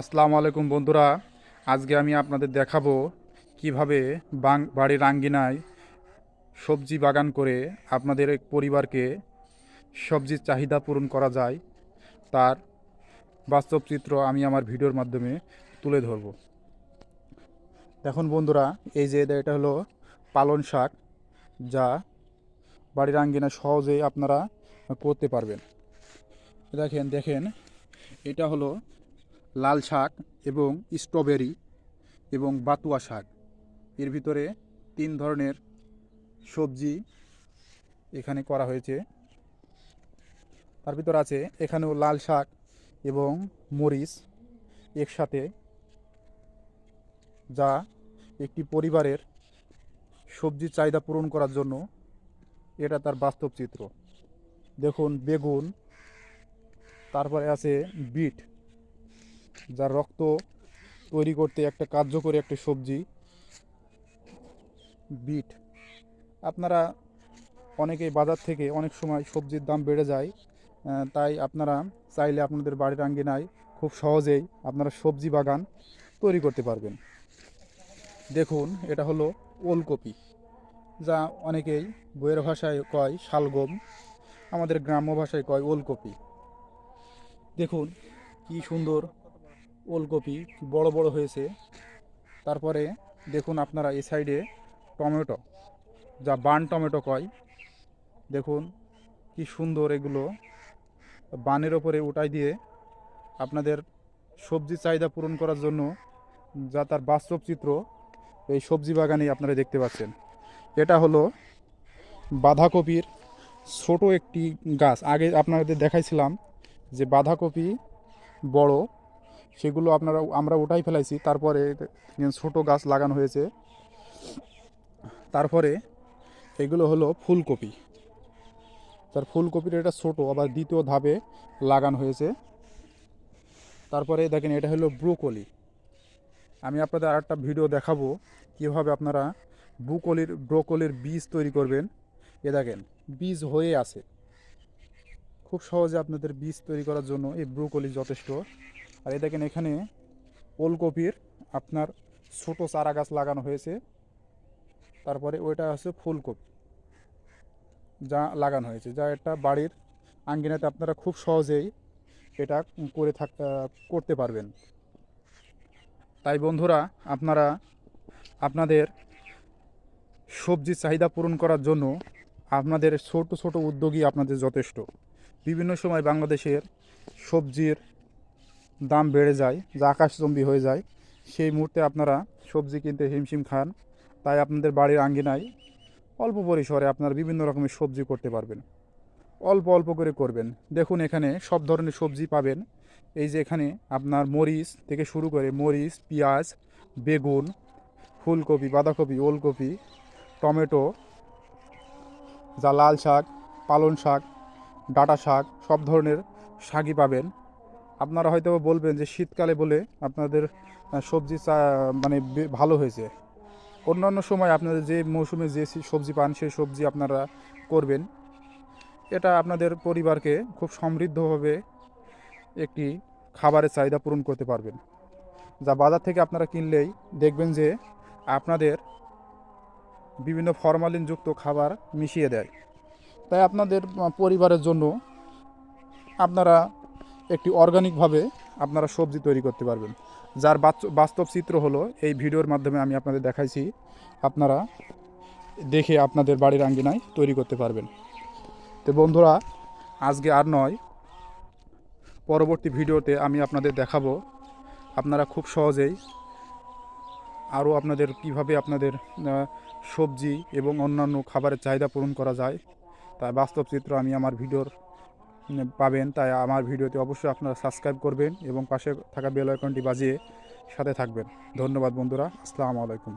আসসালামু আলাইকুম বন্ধুরা। আজকে আমি আপনাদের দেখাবো কীভাবে বাং বাড়ির আঙ্গিনায় সবজি বাগান করে আপনাদের এক পরিবারকে সবজির চাহিদা পূরণ করা যায়। তার বাস্তব চিত্র আমি আমার ভিডিওর মাধ্যমে তুলে ধরব। দেখুন বন্ধুরা, এই যে এটা হলো পালন শাক, যা বাড়ির আঙ্গিনায় সহজেই আপনারা করতে পারবেন। দেখেন দেখেন, এটা হলো লাল শাক এবং স্ট্রবেরি এবং বাতুয়া শাক। এর ভিতরে তিন ধরনের সবজি এখানে করা হয়েছে। তার ভিতর আছে এখানেও লাল শাক এবং মরিচ একসাথে, যা একটি পরিবারের সবজির চাহিদা পূরণ করার জন্য এটা তার বাস্তব চিত্র। দেখুন, বেগুন, তারপরে আছে বিট। যার রক্ত তৈরি করতে একটা কার্যকরী একটা সবজি, বিট। আপনারা অনেকেই বাজার থেকে অনেক সময় সবজির দাম বেড়ে যায় তাই আপনারা চাইলে আপনাদের বাড়ির আঙ্গিনায় খুব সহজেই আপনারা সবজি বাগান তৈরি করতে পারবেন। দেখুন, এটা হলো ওলকপি, যা অনেকেই বইয়ের ভাষায় কয় শালগম, আমাদের গ্রাম্য ভাষায় কয় ওলকপি। দেখুন, কি সুন্দর ওলকপি বড় বড় হয়েছে। তারপরে দেখুন আপনারা এই সাইডে টমেটো, যা বান টমেটো কয়। দেখুন কি সুন্দর এগুলো। বানের ওপরে উঠাই দিয়ে আপনাদের সবজি চাহিদা পূরণ করার জন্য যা তার বাস্তব চিত্র, এই সবজি বাগানেই আপনারা দেখতে পাচ্ছেন। এটা হলো বাঁধাকপির ছোট একটি গাছ। আগে আপনাদের দেখাইছিলাম যে বাঁধাকপি বড় সেগুলো আপনারা, আমরা উঠাই ফেলাইছি। তারপরে ছোট গাছ লাগানো হয়েছে। তারপরে এগুলো হলো ফুলকপি। তার ফুলকপির এটা ছোট, আবার দ্বিতীয় ধাপে লাগানো হয়েছে। তারপরে দেখেন, এটা হলো ব্রোকলি। আমি আপনাদের আর একটা ভিডিও দেখাবো কীভাবে আপনারা ব্রুকলির, ব্রোকলির বীজ তৈরি করবেন। এ দেখেন, বীজ হয়ে আছে। খুব সহজে আপনাদের বীজ তৈরি করার জন্য এই ব্রুকলি যথেষ্ট। আর এই দেখেন এখানে ওলকপির আপনার ছোট চারা গাছ লাগানো হয়েছে। তারপরে ওইটা হচ্ছে ফুলকপি যা লাগানো হয়েছে। যা একটা বাড়ির আঙ্গিনাতে আপনারা খুব সহজেই এটা করে থাক করতে পারবেন। তাই বন্ধুরা, আপনারা আপনাদের সবজির চাহিদা পূরণ করার জন্য আপনাদের ছোট ছোট উদ্যোগই আপনাদের যথেষ্ট। বিভিন্ন সময় বাংলাদেশের সবজির দাম বেড়ে যায়, যা আকাশচম্বী হয়ে যায়। সেই মুহূর্তে আপনারা সবজি কিনতে হিমশিম খান। তাই আপনাদের বাড়ির আঙ্গিনায় অল্প পরিসরে আপনারা বিভিন্ন রকমের সবজি করতে পারবেন। অল্প অল্প করে করবেন। দেখুন এখানে সব ধরনের সবজি পাবেন। এই যে এখানে আপনার মরিচ থেকে শুরু করে মরিচ, পেঁয়াজ, বেগুন, ফুলকপি, বাঁধাকপি, ওলকপি, টমেটো, যা লাল শাক পালন শাক, ডাঁটা শাক, সব ধরনের শাকই পাবেন। আপনারা হয়তো বলবেন যে শীতকালে বলে আপনাদের সবজি মানে ভালো হয়েছে। অন্যান্য সময় আপনাদের যে মৌসুমে যে সবজি পান, সেই সবজি আপনারা করবেন। এটা আপনাদের পরিবারকে খুব সমৃদ্ধভাবে একটি খাবারের চাহিদা পূরণ করতে পারবেন। যা বাজার থেকে আপনারা কিনলেই দেখবেন যে আপনাদের বিভিন্ন ফরমালিনযুক্ত খাবার মিশিয়ে দেয়। তাই আপনাদের পরিবারের জন্য আপনারা একটি অর্গানিকভাবে আপনারা সবজি তৈরি করতে পারবেন। যার বাস্তব চিত্র হলো, এই ভিডিওর মাধ্যমে আমি আপনাদের দেখাইছি, আপনারা দেখে আপনাদের বাড়ির আঙ্গিনায় তৈরি করতে পারবেন। তো বন্ধুরা, আজকে আর নয়, পরবর্তী ভিডিওতে আমি আপনাদের দেখাবো, আপনারা খুব সহজেই আরও আপনাদের কীভাবে আপনাদের সবজি এবং অন্যান্য খাবারের চাহিদা পূরণ করা যায় তাই বাস্তব চিত্র আমি আমার ভিডিওর পাবেন, তাই আমার ভিডিওতে অবশ্যই আপনারা সাবস্ক্রাইব করবেন এবং পাশে থাকা বেল আইকনটি বাজিয়ে সাথে থাকবেন। ধন্যবাদ বন্ধুরা, আসসালামু আলাইকুম।